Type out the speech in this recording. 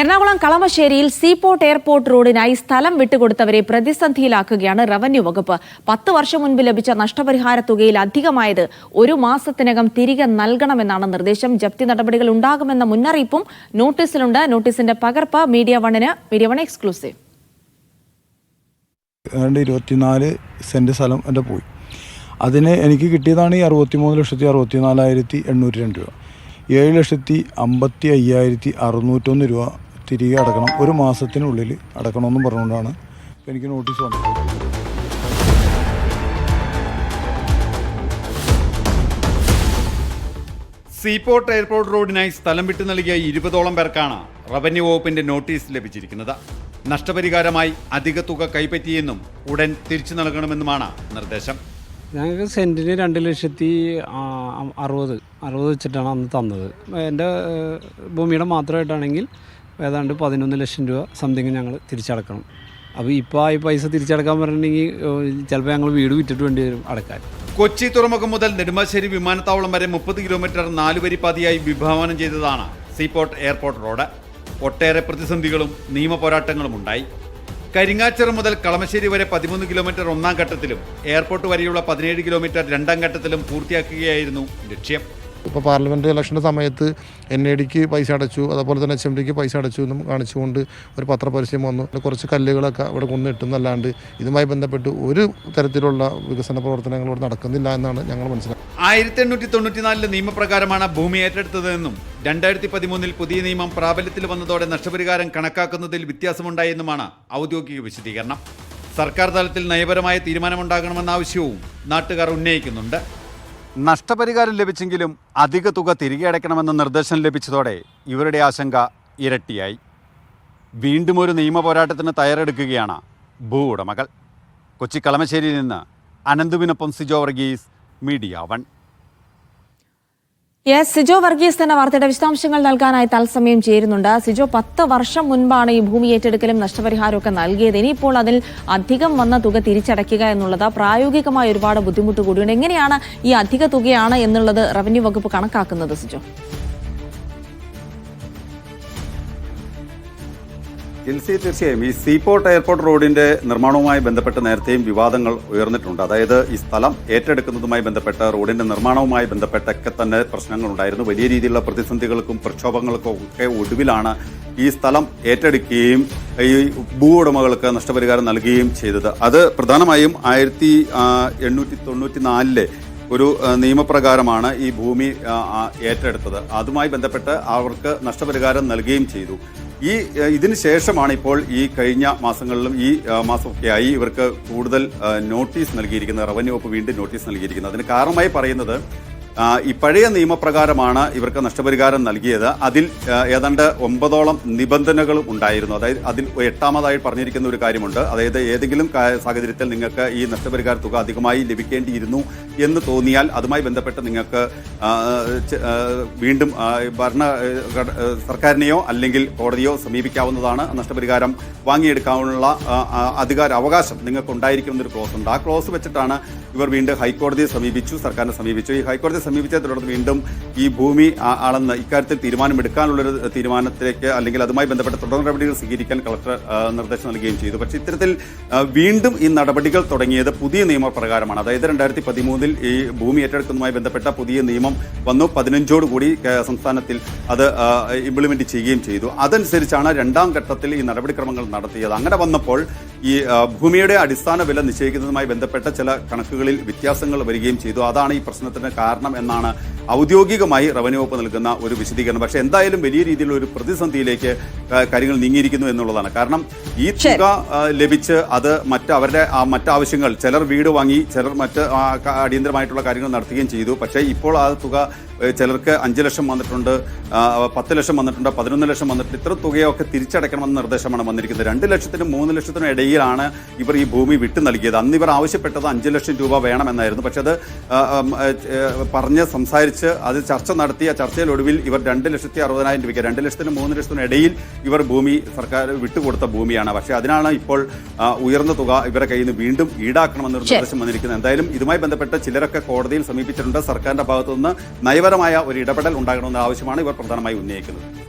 എറണാകുളം കളമശ്ശേരിയിൽ seaport airport റോഡിനായി സ്ഥലം വിട്ടുകൊടുത്തവരെ പ്രതിസന്ധിയിലാക്കുകയാണ് റവന്യൂ വകുപ്പ്. പത്ത് വർഷം മുൻപ് ലഭിച്ച നഷ്ടപരിഹാര തുകയിൽ അധികമായത് ഒരു മാസത്തിനകം തിരികെ നൽകണമെന്നാണ് നിർദ്ദേശം. ജപ്തി നടപടികൾ ഉണ്ടാകുമെന്ന മുന്നറിയിപ്പും നോട്ടീസിലുണ്ട്. നോട്ടീസിന്റെ പകർപ്പ് മീഡിയ വണ്ണിന് മീഡിയ വൺ എക്സ്ക്ലൂസീവ്. ഇരുപത്തിനാല് സെന്റ് സ്ഥലം എന്റെ പോയി. അതിന് എനിക്ക് കിട്ടിയതാണ് ഈ അറുപത്തിമൂന്ന് ലക്ഷത്തി അറുപത്തി നാലായിരത്തി എണ്ണൂറ്റി രണ്ട് രൂപ. ഏഴ് ലക്ഷത്തി അമ്പത്തി അയ്യായിരത്തി അറുന്നൂറ്റൊന്ന് രൂപ തിരികെ അടക്കണം. ഒരു മാസത്തിനുള്ളിൽ അടക്കണമെന്നും പറഞ്ഞുകൊണ്ടാണ് എനിക്ക് നോട്ടീസ് വന്നത്. സീപോർട്ട് എയർപോർട്ട് റോഡിനായി സ്ഥലം വിട്ടു നൽകിയ ഇരുപതോളം പേർക്കാണ് റവന്യൂ വകുപ്പിന്റെ നോട്ടീസ് ലഭിച്ചിരിക്കുന്നത്. നഷ്ടപരിഹാരമായി അധിക തുക കൈപ്പറ്റിയെന്നും ഉടൻ തിരിച്ചു നൽകണമെന്നുമാണ് നിർദ്ദേശം. ഞങ്ങൾക്ക് സെന്റിന് രണ്ട് ലക്ഷത്തി അറുപത് അറുപത് വെച്ചിട്ടാണ് അന്ന് തന്നത്. എന്റെ ഭൂമിയുടെ മാത്രമായിട്ടാണെങ്കിൽ ഏതാണ്ട് പതിനൊന്ന് ലക്ഷം രൂപ സംതിങ് ഞങ്ങൾ തിരിച്ചടക്കണം. അപ്പോൾ ഇപ്പോൾ ഈ പൈസ തിരിച്ചടക്കാൻ പറഞ്ഞിട്ടുണ്ടെങ്കിൽ ചിലപ്പോൾ ഞങ്ങൾ വീട് വിറ്റിട്ട് വേണ്ടി വരും അടക്കാൻ. കൊച്ചി തുറമുഖം മുതൽ നെടുമ്പാശ്ശേരി വിമാനത്താവളം വരെ മുപ്പത് കിലോമീറ്റർ നാലുവരി പാതയായി വിഭാവനം ചെയ്തതാണ് സീപോർട്ട് എയർപോർട്ട് റോഡ്. ഒട്ടേറെ പ്രതിസന്ധികളും നിയമപോരാട്ടങ്ങളും ഉണ്ടായി. കരിങ്ങാച്ചിറ മുതൽ കളമശ്ശേരി വരെ പതിമൂന്ന് കിലോമീറ്റർ ഒന്നാം ഘട്ടത്തിലും എയർപോർട്ട് വരെയുള്ള പതിനേഴ് കിലോമീറ്റർ രണ്ടാം ഘട്ടത്തിലും പൂർത്തിയാക്കുകയായിരുന്നു ലക്ഷ്യം. ഇപ്പോൾ പാർലമെന്റ് ഇലക്ഷന്റെ സമയത്ത് എൻ എ ഡിക്ക് പൈസ അടച്ചു അതുപോലെ തന്നെ എച്ച് എം ഡിക്ക് പൈസ അടച്ചു എന്നും കാണിച്ചുകൊണ്ട് ഒരു പത്രപരസ്യം വന്നു. കുറച്ച് കല്ലുകളൊക്കെ ഇവിടെ കൊണ്ടിട്ടുന്നല്ലാണ്ട് ഇതുമായി ബന്ധപ്പെട്ട് ഒരു തരത്തിലുള്ള വികസന പ്രവർത്തനങ്ങൾ ഇവിടെ നടക്കുന്നില്ല എന്നാണ് ഞങ്ങൾ മനസ്സിലാക്കുന്നത്. ആയിരത്തി എണ്ണൂറ്റി തൊണ്ണൂറ്റിനാലിലെ നിയമപ്രകാരമാണ് ഭൂമി ഏറ്റെടുത്തതെന്നും രണ്ടായിരത്തി പതിമൂന്നിൽ പുതിയ നിയമം പ്രാബല്യത്തിൽ വന്നതോടെ നഷ്ടപരിഹാരം കണക്കാക്കുന്നതിൽ വ്യത്യാസമുണ്ടായെന്നുമാണ് ഔദ്യോഗിക വിശദീകരണം. സർക്കാർ തലത്തിൽ നയപരമായ തീരുമാനമുണ്ടാകണമെന്ന ആവശ്യവും നാട്ടുകാർ ഉന്നയിക്കുന്നുണ്ട്. നഷ്ടപരിഹാരം ലഭിച്ചെങ്കിലും അധിക തുക തിരികെ അടയ്ക്കണമെന്ന നിർദ്ദേശം ലഭിച്ചതോടെ ഇവരുടെ ആശങ്ക ഇരട്ടിയായി. വീണ്ടും ഒരു നിയമ പോരാട്ടത്തിന് തയ്യാറെടുക്കുകയാണ് ഭൂ ഉടമകൾ. കൊച്ചി കളമശ്ശേരിയിൽ നിന്ന് അനന്തുവിനൊപ്പം Sijo Varghese Media One. Yes Sijo Varghese തന്നെ വാർത്തയുടെ വിശദാംശങ്ങൾ നൽകാനായി തത്സമയം ചേരുന്നുണ്ട്. സിജോ പത്ത് വർഷം മുൻപാണ് ഈ ഭൂമി ഏറ്റെടുക്കലും നഷ്ടപരിഹാരമൊക്കെ നൽകിയത്. ഇനിയിപ്പോൾ അതിൽ അധികം വന്ന തുക തിരിച്ചടയ്ക്കുക എന്നുള്ളത് പ്രായോഗികമായ ഒരുപാട് ബുദ്ധിമുട്ട് കൂടിയുണ്ട്. എങ്ങനെയാണ് ഈ അധിക തുകയാണ് എന്നുള്ളത് റവന്യൂ വകുപ്പ് കണക്കാക്കുന്നത് സിജോ? ജിൽസി തീർച്ചയായും ഈ സീപോർട്ട് എയർപോർട്ട് റോഡിന്റെ നിർമ്മാണവുമായി ബന്ധപ്പെട്ട് നേരത്തെയും വിവാദങ്ങൾ ഉയർന്നിട്ടുണ്ട്. അതായത് ഈ സ്ഥലം ഏറ്റെടുക്കുന്നതുമായി ബന്ധപ്പെട്ട റോഡിന്റെ നിർമ്മാണവുമായി ബന്ധപ്പെട്ടൊക്കെ തന്നെ പ്രശ്നങ്ങളുണ്ടായിരുന്നു. വലിയ രീതിയിലുള്ള പ്രതിസന്ധികൾക്കും പ്രക്ഷോഭങ്ങൾക്കും ഒക്കെ ഒടുവിലാണ് ഈ സ്ഥലം ഏറ്റെടുക്കുകയും ഈ ഭൂ ഉടമകൾക്ക് നഷ്ടപരിഹാരം നൽകുകയും ചെയ്തത്. അത് പ്രധാനമായും ആയിരത്തി എണ്ണൂറ്റി തൊണ്ണൂറ്റി നാലിലെ ഒരു നിയമപ്രകാരമാണ് ഈ ഭൂമി ഏറ്റെടുത്തത്. അതുമായി ബന്ധപ്പെട്ട് അവർക്ക് നഷ്ടപരിഹാരം നൽകുകയും ചെയ്തു. ഈ ഇതിന് ശേഷമാണ് ഇപ്പോൾ ഈ കഴിഞ്ഞ മാസങ്ങളിലും ഈ മാസമൊക്കെയായി ഇവർക്ക് കൂടുതൽ നോട്ടീസ് നൽകിയിരിക്കുന്നത് റവന്യൂ വകുപ്പ് വീണ്ടും നോട്ടീസ് നൽകിയിരിക്കുന്നത്. അതിന് കാരണമായി പറയുന്നത് ഈ പഴയ നിയമപ്രകാരമാണ് ഇവർക്ക് നഷ്ടപരിഹാരം നൽകിയത്. അതിൽ ഏതാണ്ട് ഒമ്പതോളം നിബന്ധനകളും ഉണ്ടായിരുന്നു. അതായത് അതിൽ എട്ടാമതായി പറഞ്ഞിരിക്കുന്ന ഒരു കാര്യമുണ്ട്. അതായത് ഏതെങ്കിലും സാഹചര്യത്തിൽ നിങ്ങൾക്ക് ഈ നഷ്ടപരിഹാര തുക അധികമായി ലഭിക്കേണ്ടിയിരുന്നു എന്ന് തോന്നിയാൽ അതുമായി ബന്ധപ്പെട്ട് നിങ്ങൾക്ക് വീണ്ടും ഭരണ സർക്കാരിനെയോ അല്ലെങ്കിൽ കോടതിയോ സമീപിക്കാവുന്നതാണ് നഷ്ടപരിഹാരം വാങ്ങിയെടുക്കാനുള്ള അധികാര അവകാശം നിങ്ങൾക്ക് ഉണ്ടായിരിക്കുമെന്നൊരു ക്ലോസ് ഉണ്ട്. ആ ക്ലോസ് വെച്ചിട്ടാണ് ഇവർ വീണ്ടും ഹൈക്കോടതിയെ സമീപിച്ചു സർക്കാരിനെ സമീപിച്ചു. ഈ ഹൈക്കോടതിയെ സമീപിച്ചതിനെ തുടർന്ന് വീണ്ടും ഈ ഭൂമി ആണെന്ന് ഇക്കാര്യത്തിൽ തീരുമാനമെടുക്കാനുള്ളൊരു തീരുമാനത്തിലേക്ക് അല്ലെങ്കിൽ അതുമായി ബന്ധപ്പെട്ട തുടർ നടപടികൾ സ്വീകരിക്കാൻ കളക്ടർ നിർദ്ദേശം നൽകുകയും ചെയ്തു. പക്ഷെ ഇത്തരത്തിൽ വീണ്ടും ഈ നടപടികൾ തുടങ്ങിയത് പുതിയ നിയമപ്രകാരമാണ്. അതായത് രണ്ടായിരത്തി പതിമൂന്നിൽ ഈ ഭൂമി ഏറ്റെടുക്കുന്നതുമായി ബന്ധപ്പെട്ട പുതിയ നിയമം വന്നു. പതിനഞ്ചോട് കൂടി സംസ്ഥാനത്തിൽ അത് ഇംപ്ലിമെന്റ് ചെയ്യുകയും ചെയ്തു. അതനുസരിച്ചാണ് രണ്ടാം ഘട്ടത്തിൽ ഈ നടപടിക്രമങ്ങൾ നടത്തിയത്. അങ്ങനെ വന്നപ്പോൾ ഈ ഭൂമിയുടെ അടിസ്ഥാന വില നിശ്ചയിക്കുന്നതുമായി ബന്ധപ്പെട്ട ചില കണക്കുകളിൽ വ്യത്യാസങ്ങൾ വരികയും ചെയ്തു. അതാണ് ഈ പ്രശ്നത്തിന് കാരണം എന്നാണ് ഔദ്യോഗികമായി റവന്യൂ വകുപ്പ് നൽകുന്ന ഒരു വിശദീകരണം. പക്ഷേ എന്തായാലും വലിയ രീതിയിലുള്ള ഒരു പ്രതിസന്ധിയിലേക്ക് കാര്യങ്ങൾ നീങ്ങിയിരിക്കുന്നു എന്നുള്ളതാണ്. കാരണം ഈ തുക ലഭിച്ച് അത് മറ്റ് അവരുടെ ആ മറ്റ് ആവശ്യങ്ങൾ ചിലർ വീട് വാങ്ങി ചിലർ മറ്റ് അടിയന്തരമായിട്ടുള്ള കാര്യങ്ങൾ നടത്തുകയും ചെയ്തു. പക്ഷേ ഇപ്പോൾ ആ തുക ചിലർക്ക് അഞ്ച് ലക്ഷം വന്നിട്ടുണ്ട് പത്ത് ലക്ഷം വന്നിട്ടുണ്ട് പതിനൊന്ന് ലക്ഷം വന്നിട്ടുണ്ട്. ഇത്ര തുകയൊക്കെ തിരിച്ചടയ്ക്കണമെന്ന നിർദ്ദേശമാണ് വന്നിരിക്കുന്നത്. രണ്ട് ലക്ഷത്തിനും മൂന്ന് ലക്ഷത്തിനും ഇടയിലാണ് ഇവർ ഈ ഭൂമി വിട്ടു നൽകിയത്. അന്ന് ഇവർ ആവശ്യപ്പെട്ടത് അഞ്ച് ലക്ഷം രൂപ വേണമെന്നായിരുന്നു. പക്ഷേ അത് പറഞ്ഞ് സംസാരിച്ച് അത് ചർച്ച നടത്തി ആ ചർച്ചയിലൊടുവിൽ ഇവർ രണ്ട് ലക്ഷത്തി അറുപതിനായിരം രൂപയ്ക്ക് രണ്ട് ലക്ഷത്തിനും മൂന്ന് ലക്ഷത്തിനും ഇടയിൽ ഇവർ ഭൂമി സർക്കാർ വിട്ടുകൊടുത്ത ഭൂമിയാണ്. പക്ഷേ അതിനാണ് ഇപ്പോൾ ഉയർന്ന തുക ഇവരെ കയ്യിൽ നിന്ന് വീണ്ടും ഈടാക്കണമെന്നൊരു നിർദ്ദേശം വന്നിരിക്കുന്നത്. എന്തായാലും ഇതുമായി ബന്ധപ്പെട്ട് ചിലരൊക്കെ കോടതിയിൽ സമീപിച്ചിട്ടുണ്ട്. സർക്കാരിന്റെ ഭാഗത്തുനിന്ന് നയപരമായ ഒരു ഇടപെടൽ ഉണ്ടാകണമെന്ന ആവശ്യമാണ് ഇവർ പ്രധാനമായി ഉന്നയിക്കുന്നത്.